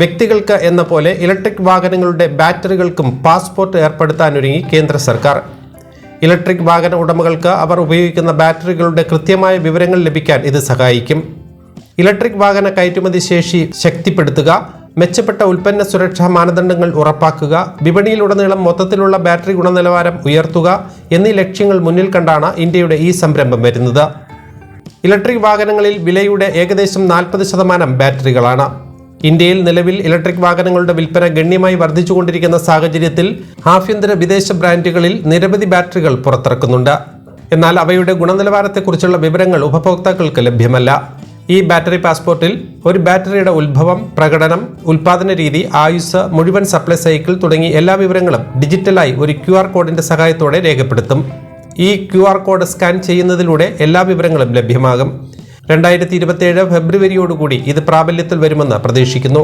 വ്യക്തികൾക്ക് എന്ന പോലെ ഇലക്ട്രിക് വാഹനങ്ങളുടെ ബാറ്ററികൾക്കും പാസ്പോർട്ട് ഏർപ്പെടുത്താനൊരുങ്ങി കേന്ദ്ര സർക്കാർ. ഇലക്ട്രിക് വാഹന ഉടമകൾക്ക് അവർ ഉപയോഗിക്കുന്ന ബാറ്ററികളുടെ കൃത്യമായ വിവരങ്ങൾ ലഭിക്കാൻ ഇത് സഹായിക്കും. ഇലക്ട്രിക് വാഹന കയറ്റുമതി ശേഷി ശക്തിപ്പെടുത്തുക മെച്ചപ്പെട്ട ഉൽപ്പന്ന സുരക്ഷാ മാനദണ്ഡങ്ങൾ ഉറപ്പാക്കുക വിപണിയിലുടനീളം മൊത്തത്തിലുള്ള ബാറ്ററി ഗുണനിലവാരം ഉയർത്തുക എന്നീ ലക്ഷ്യങ്ങൾ മുന്നിൽ കണ്ടാണ് ഇന്ത്യയുടെ ഈ സംരംഭം വരുന്നത്. ഇലക്ട്രിക് വാഹനങ്ങളിൽ വിലയുടെ ഏകദേശം നാൽപ്പത് ശതമാനം ബാറ്ററികളാണ്. ഇന്ത്യയിൽ നിലവിൽ ഇലക്ട്രിക് വാഹനങ്ങളുടെ വിൽപ്പന ഗണ്യമായി വർദ്ധിച്ചുകൊണ്ടിരിക്കുന്ന സാഹചര്യത്തിൽ ആഭ്യന്തര വിദേശ ബ്രാൻഡുകളിൽ നിരവധി ബാറ്ററികൾ പുറത്തിറക്കുന്നുണ്ട്. എന്നാൽ അവയുടെ ഗുണനിലവാരത്തെക്കുറിച്ചുള്ള വിവരങ്ങൾ ഉപഭോക്താക്കൾക്ക് ലഭ്യമല്ല. ഈ ബാറ്ററി പാസ്പോർട്ടിൽ ഒരു ബാറ്ററിയുടെ ഉത്ഭവം പ്രകടനം ഉൽപാദന രീതി ആയുസ് മുഴുവൻ സപ്ലൈ സൈക്കിൾ തുടങ്ങി എല്ലാ വിവരങ്ങളും ഡിജിറ്റലായി ഒരു ക്യു ആർ കോഡിന്റെ സഹായത്തോടെ രേഖപ്പെടുത്തും. ഈ ക്യു ആർ കോഡ് സ്കാൻ ചെയ്യുന്നതിലൂടെ എല്ലാ വിവരങ്ങളും ലഭ്യമാകും. രണ്ടായിരത്തി ഇരുപത്തിയേഴ് ഫെബ്രുവരിയോടുകൂടി ഇത് പ്രാബല്യത്തിൽ വരുമെന്ന് പ്രതീക്ഷിക്കുന്നു